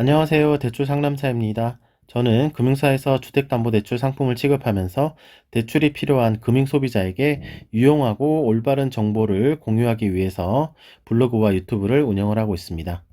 안녕하세요. 대출 상담사입니다. 저는 금융사에서 주택담보대출 상품을 취급하면서 대출이 필요한 금융소비자에게 유용하고 올바른 정보를 공유하기 위해서 블로그와 유튜브를 운영을 하고 있습니다.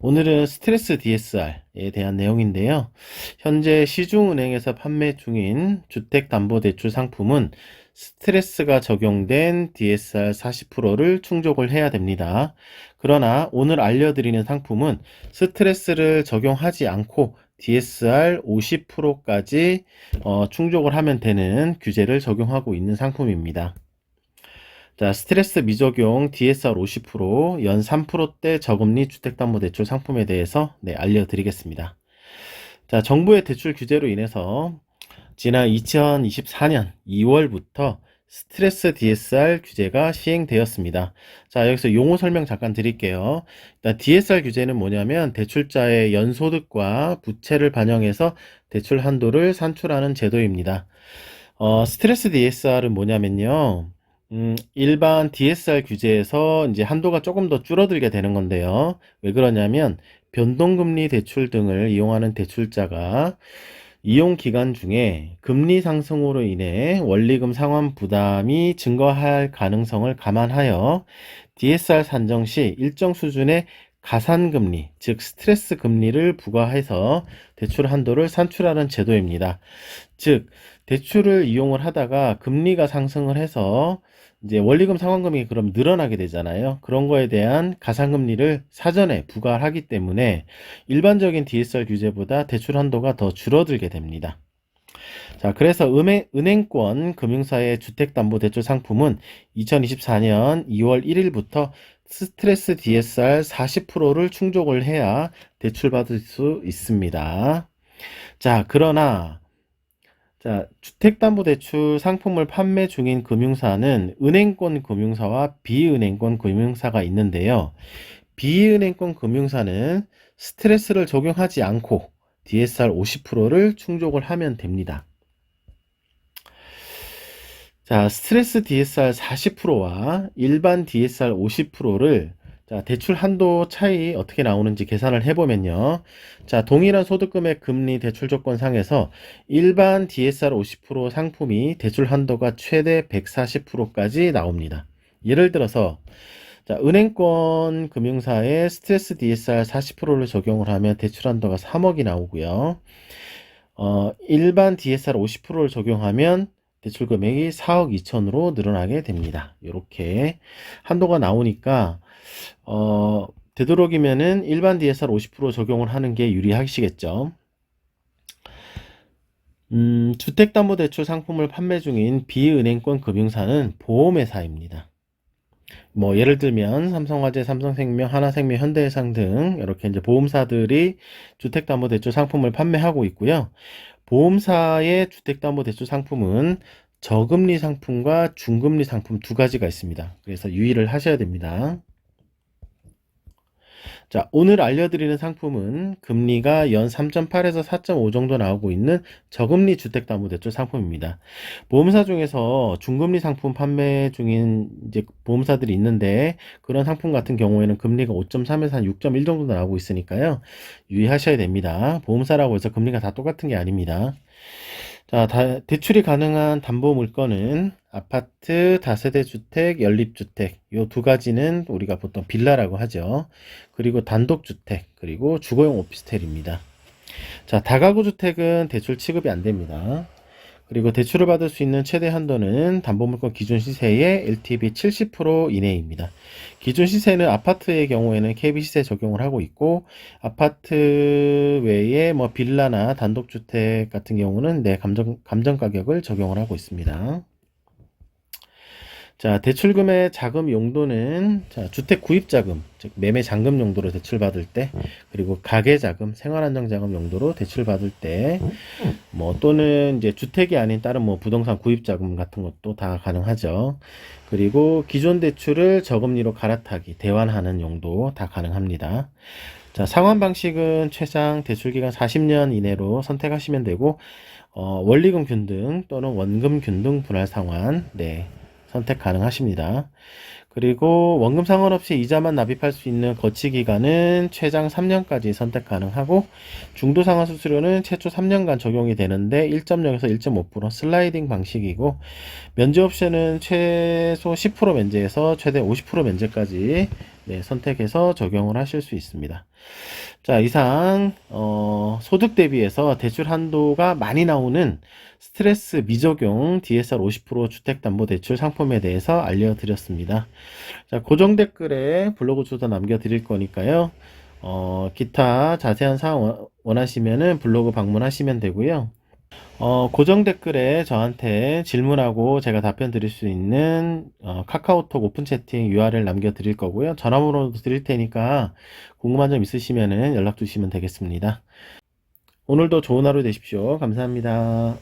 오늘은 스트레스 DSR에 대한 내용인데요. 현재 시중은행에서 판매 중인 주택담보대출 상품은 스트레스가 적용된 DSR 40%를 충족을 해야 됩니다. 그러나 오늘 알려드리는 상품은 스트레스를 적용하지 않고 DSR 50%까지 어, 충족을 하면 되는 규제를 적용하고 있는 상품입니다. 자, 스트레스 미적용 DSR 50%, 연 3%대 저금리 주택담보대출 상품에 대해서 네, 알려드리겠습니다. 자, 정부의 대출 규제로 인해서 지난 2024년 2월부터 스트레스 DSR 규제가 시행되었습니다. 자, 여기서 용어 설명 잠깐 드릴게요. 일단 DSR 규제는 뭐냐면 대출자의 연소득과 부채를 반영해서 대출 한도를 산출하는 제도입니다. 어, 스트레스 DSR은 뭐냐면요. 음, 일반 DSR 규제에서 이제 한도가 조금 더 줄어들게 되는 건데요. 왜 그러냐면 변동금리 대출 등을 이용하는 대출자가 이용 기간 중에 금리 상승으로 인해 원리금 상환 부담이 증가할 가능성을 감안하여 DSR 산정 시 일정 수준의 가산금리, 즉 스트레스 금리를 부과해서 대출 한도를 산출하는 제도입니다. 즉, 대출을 이용을 하다가 금리가 상승을 해서 이제 원리금 상환금이 그럼 늘어나게 되잖아요. 그런 거에 대한 가산금리를 사전에 부과하기 때문에 일반적인 DSR 규제보다 대출 한도가 더 줄어들게 됩니다. 자, 그래서 은행, 은행권 금융사의 주택담보대출 상품은 2024년 2월 1일부터 스트레스 DSR 40%를 충족을 해야 대출받을 수 있습니다. 자, 그러나 자, 주택담보대출 상품을 판매 중인 금융사는 은행권 금융사와 비은행권 금융사가 있는데요. 비은행권 금융사는 스트레스를 적용하지 않고 DSR 50%를 충족을 하면 됩니다. 자, 스트레스 DSR 40%와 일반 DSR 50%를 자, 대출 한도 차이 어떻게 나오는지 계산을 해보면요. 자, 동일한 소득금액 금리 대출 조건 상에서 일반 DSR 50% 상품이 대출 한도가 최대 140%까지 나옵니다. 예를 들어서 자, 은행권 금융사에 스트레스 DSR 40%를 적용을 하면 대출 한도가 3억이 나오고요. 어, 일반 DSR 50%를 적용하면 대출 금액이 4억 2천으로 늘어나게 됩니다. 이렇게 한도가 나오니까 어, 되도록이면은 일반 DSR 50% 적용을 하는 게 유리하시겠죠. 음, 주택담보대출 상품을 판매 중인 비은행권 금융사는 보험회사입니다. 뭐 예를 들면 삼성화재, 삼성생명, 하나생명, 현대해상 등 이렇게 이제 보험사들이 주택담보대출 상품을 판매하고 있고요. 보험사의 주택담보대출 상품은 저금리 상품과 중금리 상품 두 가지가 있습니다. 그래서 유의를 하셔야 됩니다. 자, 오늘 알려드리는 상품은 금리가 연 3.8에서 4.5 정도 나오고 있는 저금리 주택담보대출 상품입니다. 보험사 중에서 중금리 상품 판매 중인 이제 보험사들이 있는데 그런 상품 같은 경우에는 금리가 5.3에서 한 6.1 정도 나오고 있으니까요. 유의하셔야 됩니다. 보험사라고 해서 금리가 다 똑같은 게 아닙니다. 자, 다, 대출이 가능한 담보 물건은 아파트, 다세대 주택, 연립주택 요 두 가지는 우리가 보통 빌라라고 하죠. 그리고 단독주택, 그리고 주거용 오피스텔입니다. 자, 다가구 주택은 대출 취급이 안 됩니다. 그리고 대출을 받을 수 있는 최대 한도는 담보물건 기준 시세의 LTV 70% 이내입니다. 기준 시세는 아파트의 경우에는 KB 시세 적용을 하고 있고 아파트 외에 뭐 빌라나 단독주택 같은 경우는 내 감정 감정 가격을 적용을 하고 있습니다. 자, 대출금의 자금 용도는 자, 주택 구입 자금, 즉 매매 잔금 용도로 대출 받을 때, 그리고 가계 자금, 생활 안정 자금 용도로 대출 받을 때, 뭐 또는 이제 주택이 아닌 다른 뭐 부동산 구입 자금 같은 것도 다 가능하죠. 그리고 기존 대출을 저금리로 갈아타기, 대환하는 용도 다 가능합니다. 자, 상환 방식은 최장 대출 기간 40년 이내로 선택하시면 되고, 어, 원리금 균등 또는 원금 균등 분할 상환, 네, 선택 가능하십니다. 그리고 원금 상환없이 이자만 납입할 수 있는 거치 기간은 최장 3년까지 선택 가능하고 중도 상환 수수료는 최초 3년간 적용이 되는데 1.0에서 1.5% 슬라이딩 방식이고 면제 옵션은 최소 10% 면제에서 최대 50% 면제까지 네, 선택해서 적용을 하실 수 있습니다. 자, 이상 어, 소득 대비해서 대출 한도가 많이 나오는 스트레스 미적용 DSR 50% 주택담보대출 상품에 대해서 알려드렸습니다. 자, 고정 댓글에 블로그 주소 남겨드릴 거니까요. 어, 기타 자세한 사항 원- 원하시면은 블로그 방문하시면 되고요. 어, 고정 댓글에 저한테 질문하고 제가 답변 드릴 수 있는 어, 카카오톡 오픈 채팅 URL 남겨드릴 거고요. 전화번호도 드릴 테니까 궁금한 점 있으시면은 연락 주시면 되겠습니다. 오늘도 좋은 하루 되십시오. 감사합니다.